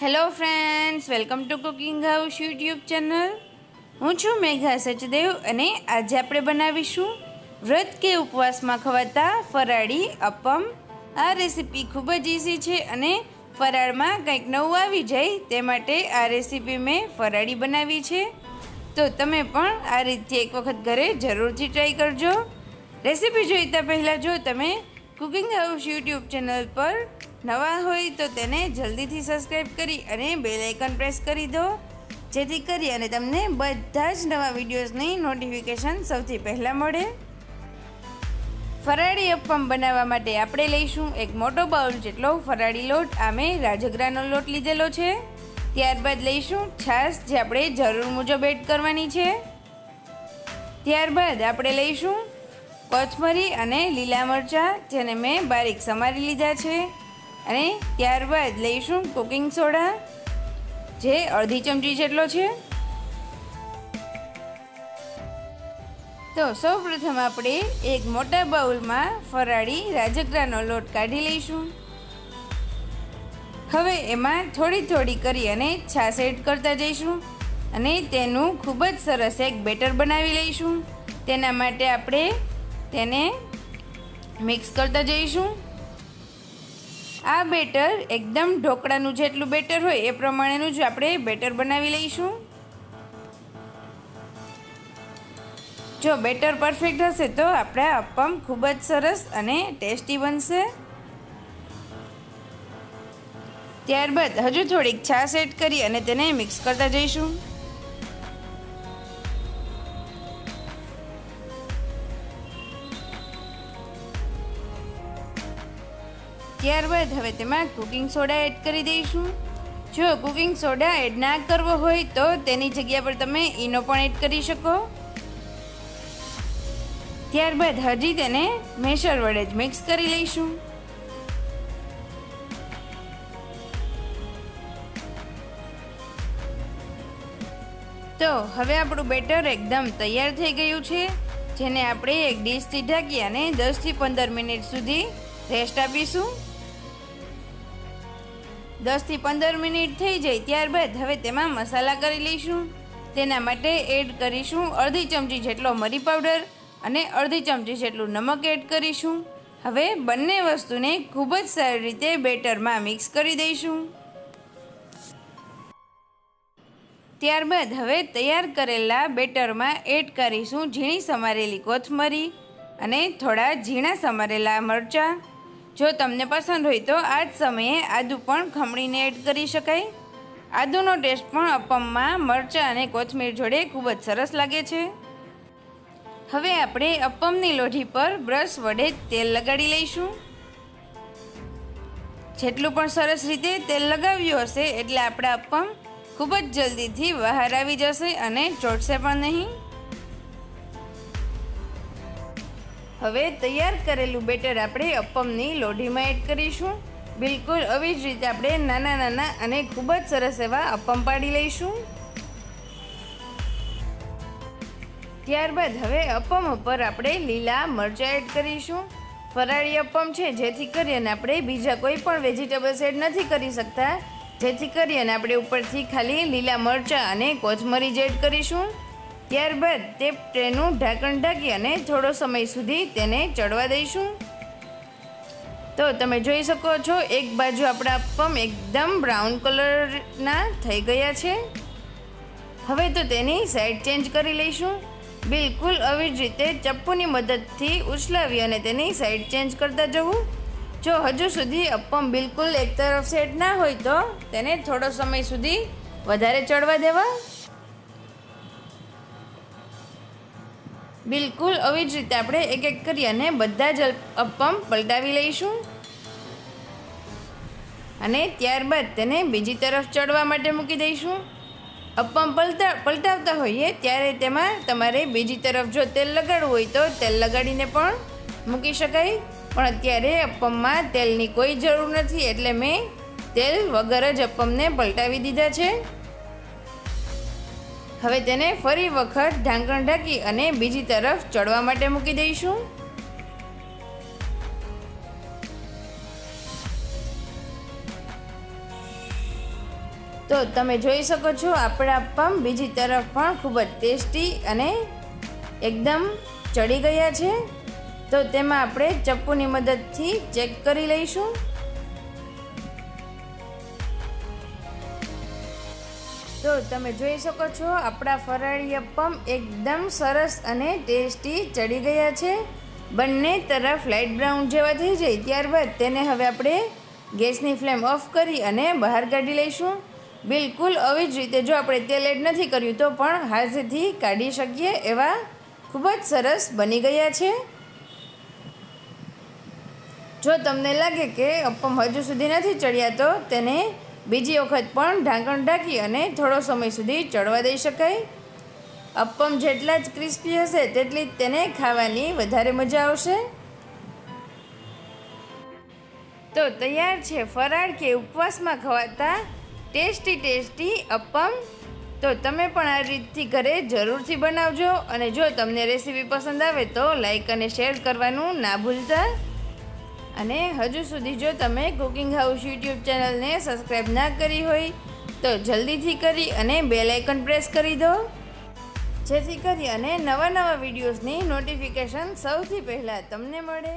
Hello friends welcome to Cooking House YouTube channel હું છું મેઘા સચદેવ અને આજે આપણે બનાવીશું વ્રત કે ઉપવાસમાં ખવાતા ફરાળી અપમ. આ રેસીપી ખૂબ જ ઇઝી છે અને ફરાળમાં કંઈક નવું આવી જાય તે માટે આ રેસીપી મેં ફરાળી બનાવી છે. તો તમે પણ આ રીતે એક વખત ઘરે જરૂરથી ટ્રાય કરજો. રેસીપી જોઈતા પહેલાં જો તમે કુકિંગ હાઉસ યુટ્યુબ ચેનલ પર નવા હોય તો તેને જલ્દીથી સબસ્ક્રાઈબ કરી અને બેલ આઇકન પ્રેસ કરી દો. જેથી કરી અને તમને બધા જ નવા વિડીયોઝની નોટિફિકેશન સૌથી પહેલાં મળે. ફરાળી અપ્પમ બનાવવા માટે આપણે લઈશું એક મોટો બાઉલ જેટલો ફરાળી લોટ. આ રાજગરાનો લોટ લીધેલો છે. ત્યારબાદ લઈશું છાશ જે આપણે જરૂર મુજબ એડ કરવાની છે. ત્યારબાદ આપણે લઈશું કોથમરી અને લીલા મરચાં, જેને મેં બારીક સમારી લીધા છે. અને ત્યારબાદ લઈશું કુકિંગ સોડા જે અડધી ચમચી જેટલો છે. તો સૌ પ્રથમ આપણે એક મોટા બાઉલમાં ફરાળી રાજગરાનો લોટ કાઢી લઈશું. હવે એમાં થોડી થોડી કરી અને છાશ એડ કરતા જઈશું અને તેનું ખૂબ જ સરસ એક બેટર બનાવી લઈશું. તેના માટે આપણે તેને મિક્સ કરતા જઈશું. આ બેટર એકદમ ઢોકળાનું જેટલું બેટર હોય એ પ્રમાણેનું જ આપણે બેટર બનાવી લઈશું. જો બેટર પરફેક્ટ હશે તો આપણા અપમ ખૂબ જ સરસ અને ટેસ્ટી બનશે. ત્યારબાદ હજુ થોડીક છાશ એડ કરી અને તેને મિક્સ કરતા જઈશું. ત્યારબાદ હવે તેમાં કુકિંગ સોડા એડ કરી દઈશું. જો કુકિંગ સોડા એડ ના કરવો હોય તો તેની જગ્યા પર તમે ઈનો પણ એડ કરી શકો. ત્યારબાદ હજી તેને મેસર વડે જ મિક્સ કરી લઈશું. તો હવે આપણું બેટર એકદમ તૈયાર થઈ ગયું છે, જેને આપણે એક ડીશથી ઢાંકી અને દસથી પંદર મિનિટ સુધી રેસ્ટ આપીશું? દસથી પંદર મિનિટ થઈ જાય ત્યારબાદ હવે તેમાં મસાલા કરી લઈશું. તેના માટે એડ કરીશું અડધી ચમચી જેટલો મરી પાવડર અને અડધી ચમચી જેટલું નમક એડ કરીશું. હવે બંને વસ્તુને ખૂબ જ સારી રીતે બેટરમાં મિક્સ કરી દઈશું. ત્યારબાદ હવે તૈયાર કરેલા બેટરમાં એડ કરીશું ઝીણી સમારેલી કોથમરી અને થોડા ઝીણા સમારેલા મરચાં. જો તમને પસંદ હોય તો આ જ સમયે આદું પણ ખમણીને એડ કરી શકાય. આદુનો ટેસ્ટ પણ અપમમાં મરચાં અને કોથમીર જોડે ખૂબ જ સરસ લાગે છે. હવે આપણે અપમની લોઢી પર બ્રશ વડે તેલ લગાડી લઈશું. જેટલું પણ સરસ રીતે તેલ લગાવ્યું હશે એટલે આપણા અપમ ખૂબ જ જલ્દીથી બહાર આવી જશે અને ચોટશે પણ નહીં. હવે તૈયાર કરેલું બેટર આપણે અપમની લોઢીમાં એડ કરીશું. બિલકુલ આવી જ રીતે આપણે નાના નાના અને ખૂબ જ સરસ એવા અપમ પાડી લઈશું. ત્યારબાદ હવે અપમ ઉપર આપણે લીલા મરચાં એડ કરીશું. ફરાળી અપમ છે, જેથી કરીને આપણે બીજા કોઈ પણ વેજીટેબલ્સ એડ નથી કરી શકતા. જેથી કરી અને આપણે ઉપરથી ખાલી લીલા મરચાં અને કોથમરી એડ કરીશું. ત્યારબાદ તે ટ્રેનું ઢાંકણ ઢાંકી અને થોડો સમય સુધી તેને ચડવા દઈશું. તો તમે જોઈ શકો છો, એક બાજુ આપણા અપમ એકદમ બ્રાઉન કલરના થઈ ગયા છે. હવે તો તેની સાઈડ ચેન્જ કરી લઈશું. બિલકુલ આવી જ રીતે ચપ્પુની મદદથી ઉછલાવી અને તેની સાઈડ ચેન્જ કરતા જવું. જો હજુ સુધી અપમ બિલકુલ એક તરફ સેટ ના હોય તો તેને થોડો સમય સુધી વધારે ચડવા દેવા. બિલકુલ, આવી જ રીતે આપણે એક એક કરી અને બધા જ અપમ પલટાવી લઈશું. અને ત્યારબાદ તેને બીજી તરફ ચડવા માટે મૂકી દઈશું. અપમ પલટા, પલટાવતા હોઈએ ત્યારે તેમાં તમારે બીજી તરફ જો તેલ લગાડવું હોય તો તેલ લગાડીને પણ મૂકી શકાય. પણ અત્યારે અપમમાં તેલની કોઈ જરૂર નથી, એટલે મેં તેલ વગર જ અપમને પલટાવી દીધા છે. હવે તેને ફરી વખત ઢાંકણ ઢાંકી અને બીજી તરફ ચડવા માટે મૂકી દઈશું. તો તમે જોઈ શકો છો, આપણા પમ બીજી તરફ પણ ખૂબ જ ટેસ્ટી અને એકદમ ચડી ગયા છે. તો તેમાં આપણે ચપ્પુની મદદથી ચેક કરી લઈશું. તો તમે જોઈ શકો છો, આપણા ફરાળી અપ્પમ એકદમ સરસ અને ટેસ્ટી ચડી ગયા છે. બંને તરફ લાઇટ બ્રાઉન જેવા થઈ જાય, ત્યારબાદ તેને હવે આપણે ગેસની ફ્લેમ ઓફ કરી અને બહાર કાઢી લઈશું. બિલકુલ આવી જ રીતે જો આપણે તેલ એડ નથી કર્યું, તો પણ હાથેથી કાઢી શકીએ એવા ખૂબ જ સરસ બની ગયા છે. જો તમને લાગે કે અપ્પમ હજુ સુધી નથી ચડ્યા, તો તેને બીજી વખત પણ ઢાંકણ ઢાંકી અને થોડો સમય સુધી ચડવા દઈ શકાય. અપ્પમ જેટલા જ ક્રિસ્પી હશે, તેટલી જ તેને ખાવાની વધારે મજા આવશે. તો તૈયાર છે ફરાળ કે ઉપવાસમાં ખવાતા ટેસ્ટી ટેસ્ટી અપ્પમ? તો તમે પણ આ રીતથી ઘરે જરૂરથી બનાવજો અને જો તમને રેસીપી પસંદ આવે તો લાઈક અને શેર કરવાનું ના ભૂલતા. અને હજુ સુધી જો તમે કુકિંગ હાઉસ યુટ્યુબ ચેનલને સબસ્ક્રાઈબ ના કરી હોય, તો જલ્દીથી કરી અને બેલ આઇકન પ્રેસ કરી દો. જેથી કરી અને નવા નવા વિડીયોઝની નોટિફિકેશન સૌથી પહેલાં તમને મળે.